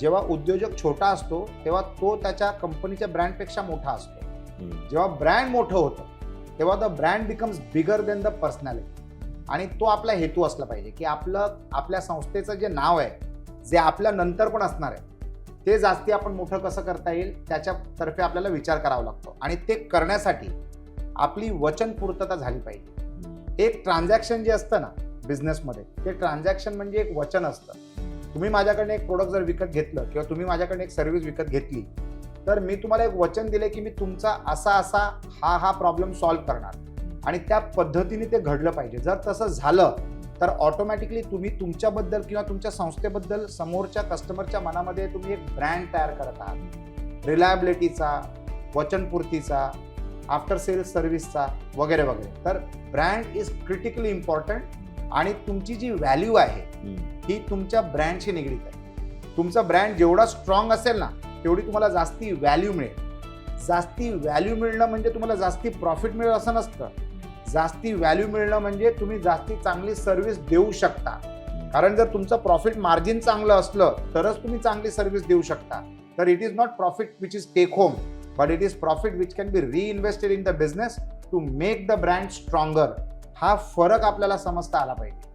जेव्हा उद्योजक छोटा असतो तेव्हा तो त्याच्या कंपनीच्या ब्रँडपेक्षा मोठा असतो. जेव्हा ब्रँड मोठं होतं तेव्हा the brand becomes bigger then the personality आणि तो आपला हेतू असला पाहिजे की आपलं आपल्या संस्थेचं जे नाव आहे जे आपल्या नंतर पण असणार आहे ते जास्ती आपण मोठं कसं करता येईल त्याच्यातर्फे आपल्याला विचार करावा लागतो. आणि ते करण्यासाठी आपली वचनपूर्तता झाली पाहिजे. एक ट्रान्झॅक्शन जे असतं ना बिझनेसमध्ये ते ट्रान्झॅक्शन म्हणजे एक वचन असतं. तुम्ही माझ्याकडनं एक प्रोडक्ट जर विकत घेतलं किंवा तुम्ही माझ्याकडनं एक सर्व्हिस विकत घेतली तर मी तुम्हाला एक वचन दिले की मी तुमचा असा असा हा हा प्रॉब्लेम सॉल्व्ह करणार. आणि त्या पद्धतीने ते घडलं पाहिजे. जर तसं झालं तर ऑटोमॅटिकली तुम्ही तुमच्याबद्दल किंवा तुमच्या संस्थेबद्दल समोरच्या कस्टमरच्या मनामध्ये तुम्ही एक ब्रँड तयार करत आहात. रिलायबिलिटीचा वचनपूर्तीचा आफ्टर सेल्स सर्व्हिसचा वगैरे वगैरे. तर ब्रँड इज क्रिटिकली इम्पॉर्टंट आणि तुमची जी व्हॅल्यू आहे. ही तुमच्या ब्रँडशी निगडीत आहे. तुमचा ब्रँड जेवढा स्ट्रॉंग असेल ना तेवढी तुम्हाला जास्ती व्हॅल्यू मिळेल. जास्ती व्हॅल्यू मिळणं म्हणजे तुम्हाला जास्ती प्रॉफिट मिळेल असं नसतं. जास्ती व्हॅल्यू मिळणं म्हणजे तुम्ही जास्ती चांगली सर्व्हिस देऊ शकता. कारण जर तुमचं प्रॉफिट मार्जिन चांगलं असलं तरच तुम्ही चांगली सर्व्हिस देऊ शकता. तर it is not profit which is take home but it is profit which can be reinvested in the business to make the brand stronger हा फरक आपल्याला समजता आला पाहिजे.